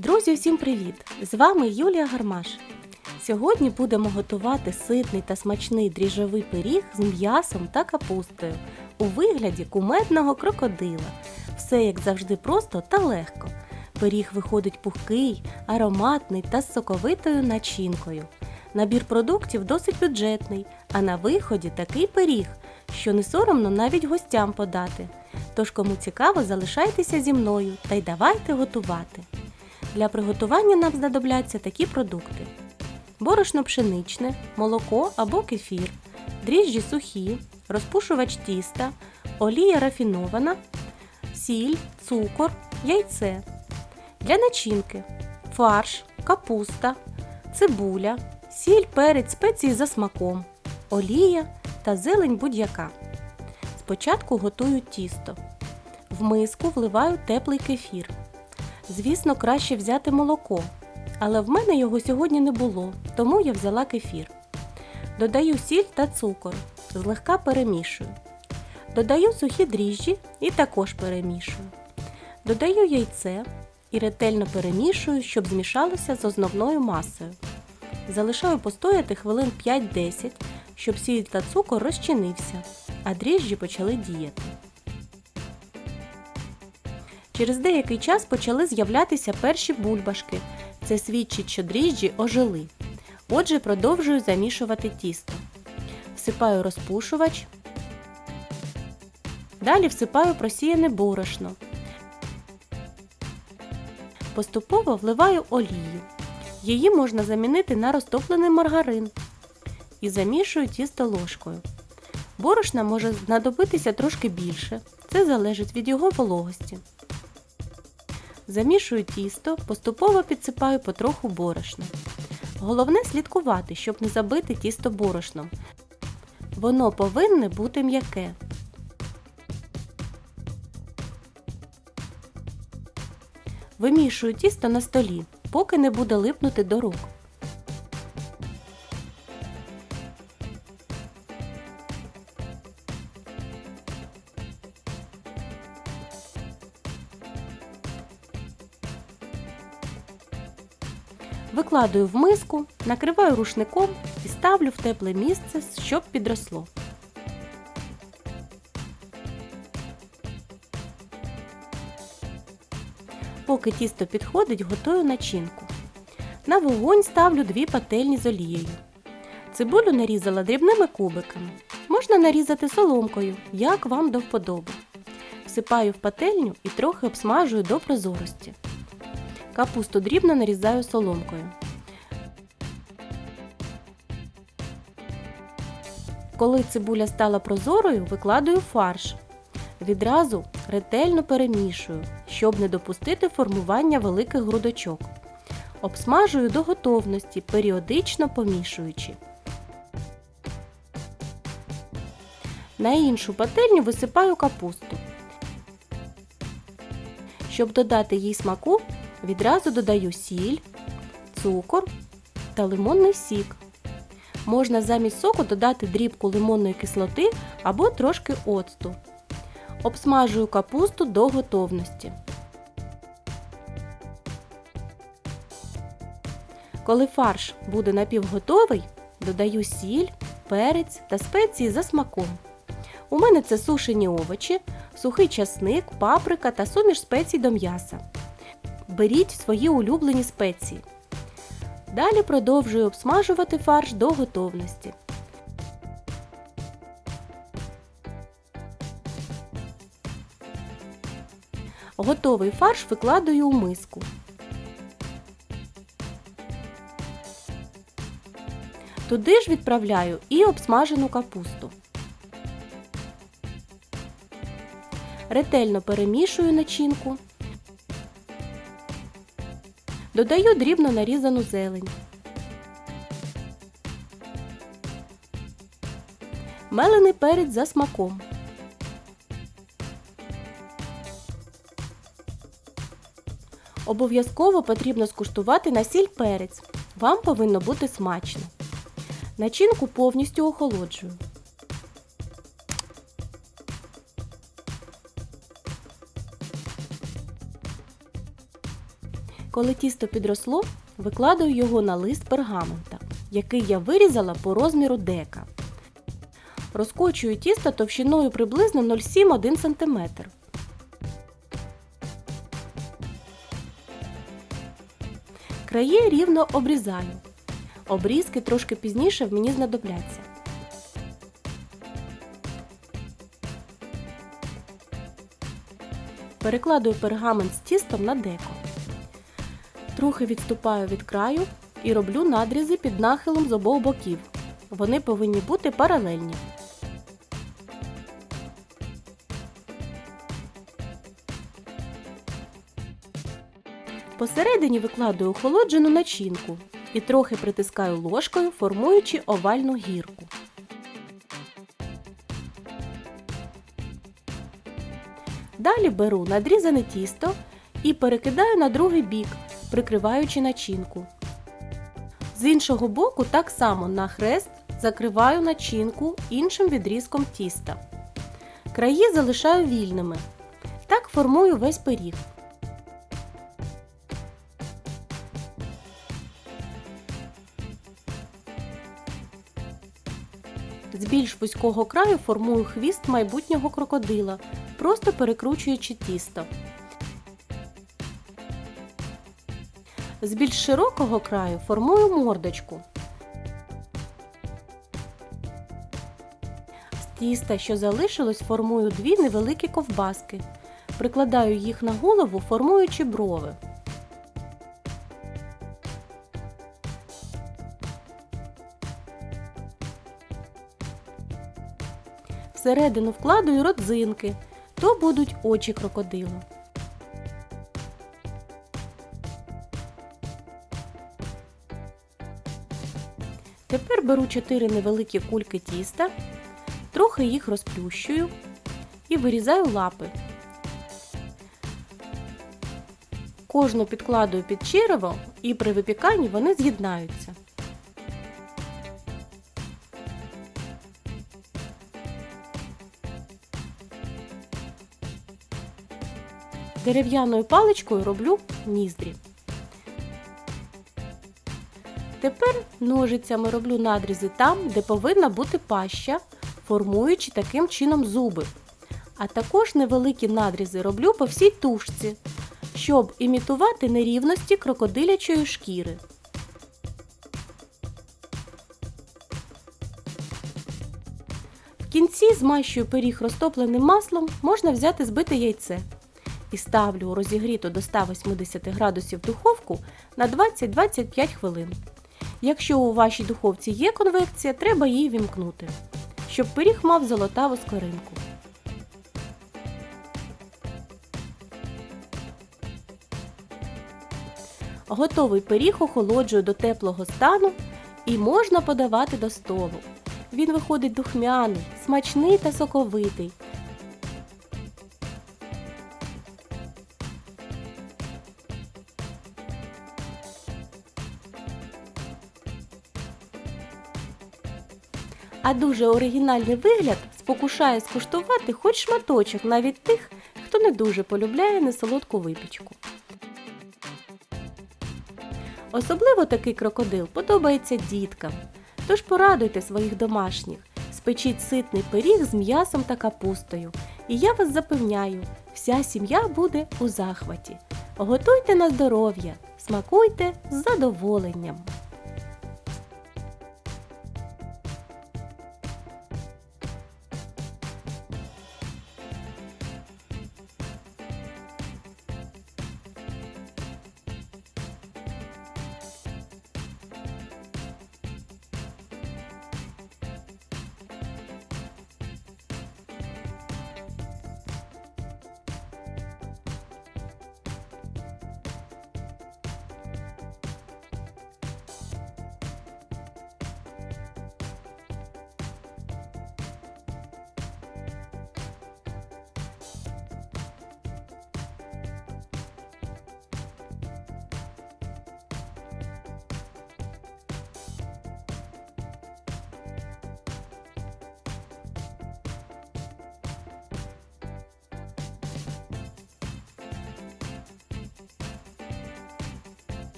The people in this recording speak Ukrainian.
Друзі, всім привіт! З вами Юлія Гармаш. Сьогодні будемо готувати ситний та смачний дріжджовий пиріг з м'ясом та капустою у вигляді кумедного крокодила. Все як завжди просто та легко. Пиріг виходить пухкий, ароматний та з соковитою начинкою. Набір продуктів досить бюджетний, а на виході такий пиріг, що не соромно навіть гостям подати. Тож, кому цікаво, залишайтеся зі мною та й давайте готувати. Для приготування нам знадобляться такі продукти: борошно пшеничне, молоко або кефір, дріжджі сухі, розпушувач тіста, олія рафінована, сіль, цукор, яйце. Для начинки фарш, капуста, цибуля, сіль, перець, спеції за смаком, олія та зелень будь-яка. Спочатку готую тісто. В миску вливаю теплий кефір. Звісно, краще взяти молоко, але в мене його сьогодні не було, тому я взяла кефір. Додаю сіль та цукор, злегка перемішую. Додаю сухі дріжджі і також перемішую. Додаю яйце і ретельно перемішую, щоб змішалося з основною масою. Залишаю постояти хвилин 5-10, щоб сіль та цукор розчинився, а дріжджі почали діяти. Через деякий час почали з'являтися перші бульбашки. Це свідчить, що дріжджі ожили. Отже, продовжую замішувати тісто. Всипаю розпушувач. Далі всипаю просіяне борошно. Поступово вливаю олію. Її можна замінити на розтоплений маргарин. І замішую тісто ложкою. Борошна може знадобитися трошки більше. Це залежить від його вологості. Замішую тісто, поступово підсипаю потроху борошна. Головне слідкувати, щоб не забити тісто борошном. Воно повинне бути м'яке. Вимішую тісто на столі, поки не буде липнути до рук. Викладаю в миску, накриваю рушником і ставлю в тепле місце, щоб підросло. Поки тісто підходить, готую начинку. На вогонь ставлю дві пательні з олією. Цибулю нарізала дрібними кубиками. Можна нарізати соломкою, як вам до вподоби. Всипаю в пательню і трохи обсмажую до прозорості. Капусту дрібно нарізаю соломкою. Коли цибуля стала прозорою, викладаю фарш. Відразу ретельно перемішую, щоб не допустити формування великих грудочок. Обсмажую до готовності, періодично помішуючи. На іншу пательню висипаю капусту. Щоб додати їй смаку, відразу додаю сіль, цукор та лимонний сік. Можна замість соку додати дрібку лимонної кислоти або трошки оцту. Обсмажую капусту до готовності. Коли фарш буде напівготовий, додаю сіль, перець та спеції за смаком. У мене це сушені овочі, сухий часник, паприка та суміш спецій до м'яса. Беріть свої улюблені спеції. Далі продовжую обсмажувати фарш до готовності. Готовий фарш викладаю у миску. Туди ж відправляю і обсмажену капусту. Ретельно перемішую начинку. Додаю дрібно нарізану зелень. Мелений перець за смаком. Обов'язково потрібно скуштувати на сіль перець. Вам повинно бути смачно. Начинку повністю охолоджую. Коли тісто підросло, викладаю його на лист пергамента, який я вирізала по розміру дека. Розкочую тісто товщиною приблизно 0,7-1 см. Краї рівно обрізаю. Обрізки трошки пізніше в мені знадобляться. Перекладую пергамент з тістом на деко. Трохи відступаю від краю і роблю надрізи під нахилом з обох боків. Вони повинні бути паралельні. Посередині викладаю охолоджену начинку і трохи притискаю ложкою, формуючи овальну гірку. Далі беру надрізане тісто і перекидаю на другий бік, прикриваючи начинку. З іншого боку так само на хрест закриваю начинку іншим відрізком тіста. Краї залишаю вільними. Так формую весь пиріг. З більш вузького краю формую хвіст майбутнього крокодила, просто перекручуючи тісто. З більш широкого краю формую мордочку. З тіста, що залишилось, формую дві невеликі ковбаски. Прикладаю їх на голову, формуючи брови. Всередину вкладаю родзинки, то будуть очі крокодила. Тепер беру 4 невеликі кульки тіста, трохи їх розплющую і вирізаю лапи. Кожну підкладую під черево і при випіканні вони з'єднаються. Дерев'яною паличкою роблю ніздрі. Тепер ножицями роблю надрізи там, де повинна бути паща, формуючи таким чином зуби. А також невеликі надрізи роблю по всій тушці, щоб імітувати нерівності крокодилячої шкіри. В кінці змащую пиріг розтопленим маслом, можна взяти збите яйце. І ставлю розігріту до 180 градусів духовку на 20-25 хвилин. Якщо у вашій духовці є конвекція, треба її вімкнути, щоб пиріг мав золотаву скоринку. Готовий пиріг охолоджую до теплого стану і можна подавати до столу. Він виходить духмяний, смачний та соковитий. А дуже оригінальний вигляд спокушає скуштувати хоч шматочок навіть тих, хто не дуже полюбляє несолодку випічку. Особливо такий крокодил подобається діткам. Тож порадуйте своїх домашніх, спечіть ситний пиріг з м'ясом та капустою. І я вас запевняю, вся сім'я буде у захваті. Готуйте на здоров'я, смакуйте з задоволенням.